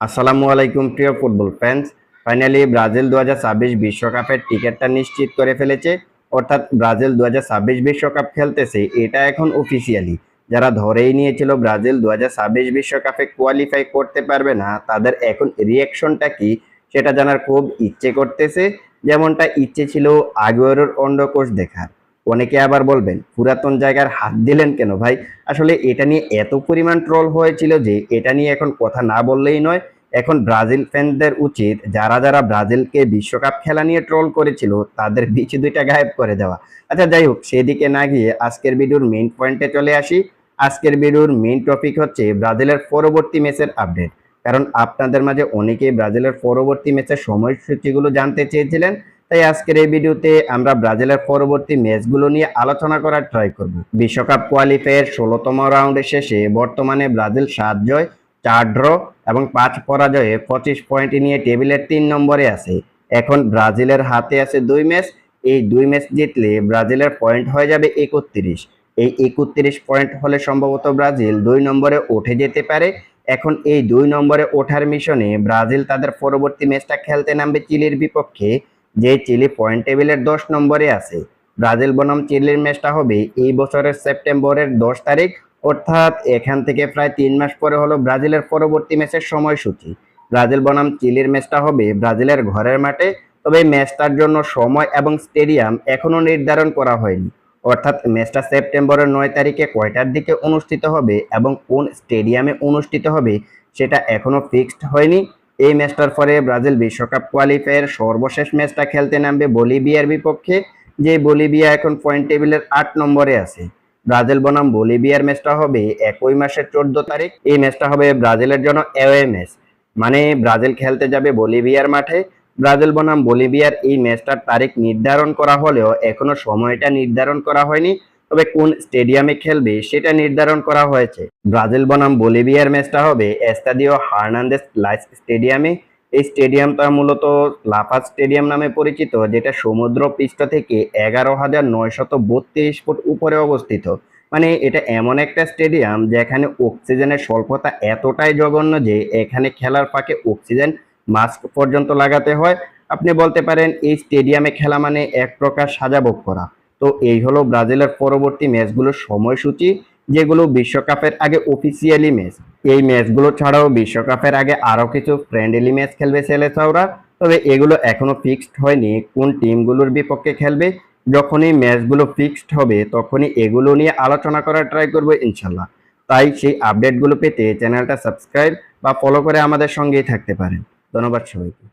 আসসালামু আলাইকুম, প্রিয় ফুটবল ফ্যান্স ফাইনালি ব্রাজিল দু বিশ্বকাপের টিকিটটা নিশ্চিত করে ফেলেছে। অর্থাৎ ব্রাজিল দু বিশ্বকাপ খেলতেছে, এটা এখন অফিসিয়ালি যারা ধরেই নিয়েছিল ব্রাজিল দু বিশ্বকাপে কোয়ালিফাই করতে পারবে না, তাদের এখন রিয়াকশনটা কি সেটা জানার খুব ইচ্ছে করতেছে। যেমনটা ইচ্ছে ছিল আগুয়েরোর অন্ডকোষ দেখার। অনেকে আবার বলবেন, পুরাতন জায়গার হাত দিলেন কেন ভাই? আসলে এটা নিয়ে এত পরিমাণ ট্রল হয়েছিল যে এটা নিয়ে এখন কথা না বললেই নয়। এখন ব্রাজিল ফ্যানদের উচিত যারা যারা ব্রাজিলকে বিশ্বকাপ খেলা নিয়ে ট্রল করেছিল, তাদের বিচি দুইটা গায়েব করে দেওয়া। আচ্ছা যাই হোক, সেদিকে না গিয়ে আজকের ভিডিওর মেইন পয়েন্টে চলে আসি। আজকের ভিডিওর মেইন টপিক হচ্ছে ব্রাজিলের পরবর্তী ম্যাচের আপডেট কারণ আপনাদের মাঝে অনেকেই ব্রাজিলের পরবর্তী ম্যাচের সময়সূচিগুলো জানতে চেয়েছিলেন। তাই আজকের এই ভিডিওতে আমরা ব্রাজিলের পরবর্তী ম্যাচগুলো নিয়ে আলোচনা করার ট্রাই করব। বিশ্বকাপ কোয়ালিফায়ার ষোলোতম রাউন্ডের শেষে বর্তমানে ব্রাজিল সাত জয়, চার ড্র এবং পাঁচ পরাজয়ে পঁচিশ পয়েন্ট নিয়ে টেবিলের তিন নম্বরে আছে। এখন ব্রাজিলের হাতে আছে দুই ম্যাচ এই দুই ম্যাচ জিতলে ব্রাজিলের পয়েন্ট হয়ে যাবে একত্রিশ। এই একত্রিশ পয়েন্ট হলে সম্ভবত ব্রাজিল দুই নম্বরে উঠে যেতে পারে। এখন এই দুই নম্বরে ওঠার মিশনে ব্রাজিল তাদের পরবর্তী ম্যাচটা খেলতে নামবে চিলির বিপক্ষে। যে চিলি পয়েন্ট টেবিলের দশ নম্বরে আছে। ব্রাজিল বনাম চিলির ম্যাচটা হবে এই বছরের সেপ্টেম্বরের দশ তারিখ, অর্থাৎ এখান থেকে প্রায় তিন মাস পরে হলো ব্রাজিলের পরবর্তী ম্যাচের সময়সূচি। ব্রাজিল বনাম চিলির ম্যাচটা হবে ব্রাজিলের ঘরের মাঠে, তবে ম্যাচটার জন্য সময় এবং স্টেডিয়াম এখনও নির্ধারণ করা হয়নি। অর্থাৎ ম্যাচটা সেপ্টেম্বরের নয় তারিখে কয়টার দিকে অনুষ্ঠিত হবে এবং কোন স্টেডিয়ামে অনুষ্ঠিত হবে সেটা এখনও ফিক্সড হয়নি। এই ম্যাচটার পরে ব্রাজিল বিশ্বকাপ কোয়ালিফায়ার সর্বশেষ ম্যাচটা খেলতে নামবে বলিভিয়ার বিপক্ষে, যে বলিভিয়া এখন পয়েন্ট টেবিলের আট নম্বরে আছে। ব্রাজিল বনাম বলিভিয়ার ম্যাচটা হবে একই মাসের চোদ্দ তারিখ। এই ম্যাচটা হবে ব্রাজিলের জন্য অ্যাওয়ে ম্যাচ। মানে ব্রাজিল খেলতে যাবে বলিভিয়ার মাঠে। ব্রাজিল বনাম বলিভিয়ার এই ম্যাচটার তারিখ নির্ধারণ করা হলেও এখনও সময়টা নির্ধারণ করা হয়নি। তবে কোন স্টেডিয়ামে খেলবে সেটা নির্ধারণ করা হয়েছে। ব্রাজিল বনাম বলিভিয়ার ম্যাচটা হবে এস্তাদিও হার্নান্দেস লাইস স্টেডিয়ামে। এই স্টেডিয়ামটা মূলত লাফাজ স্টেডিয়াম নামে পরিচিত, যেটা সমুদ্র পৃষ্ঠ থেকে এগারো হাজার নয়শত বত্রিশ ফুট উপরে অবস্থিত। মানে এটা এমন একটা স্টেডিয়াম যেখানে অক্সিজেনের স্বল্পতা এতটাই জঘন্য যে এখানে খেলার ফাঁকে অক্সিজেন মাস্ক পর্যন্ত লাগাতে হয়। আপনি বলতে পারেন, এই স্টেডিয়ামে খেলা মানে এক প্রকার সাজাভোগ করা। তো এই হলো ব্রাজিলের পরবর্তী ম্যাচগুলোর সময়সূচি, যেগুলো বিশ্বকাপের আগে অফিসিয়ালি ম্যাচ এই ম্যাচগুলো ছাড়াও বিশ্বকাপের আগে আরও কিছু ফ্রেন্ডলি ম্যাচ খেলবে সেলেসাওরা তবে এগুলো এখনও ফিক্সড হয়নি। কোন টিমগুলোর বিপক্ষে খেলবে, যখনই ম্যাচগুলো ফিক্সড হবে, তখনই এগুলো নিয়ে আলোচনা করার ট্রাই করব ইনশাল্লাহ। তাই সেই আপডেটগুলো পেতে চ্যানেলটা সাবস্ক্রাইব বা ফলো করে আমাদের সঙ্গেই থাকতে পারেন। ধন্যবাদ সবাইকে।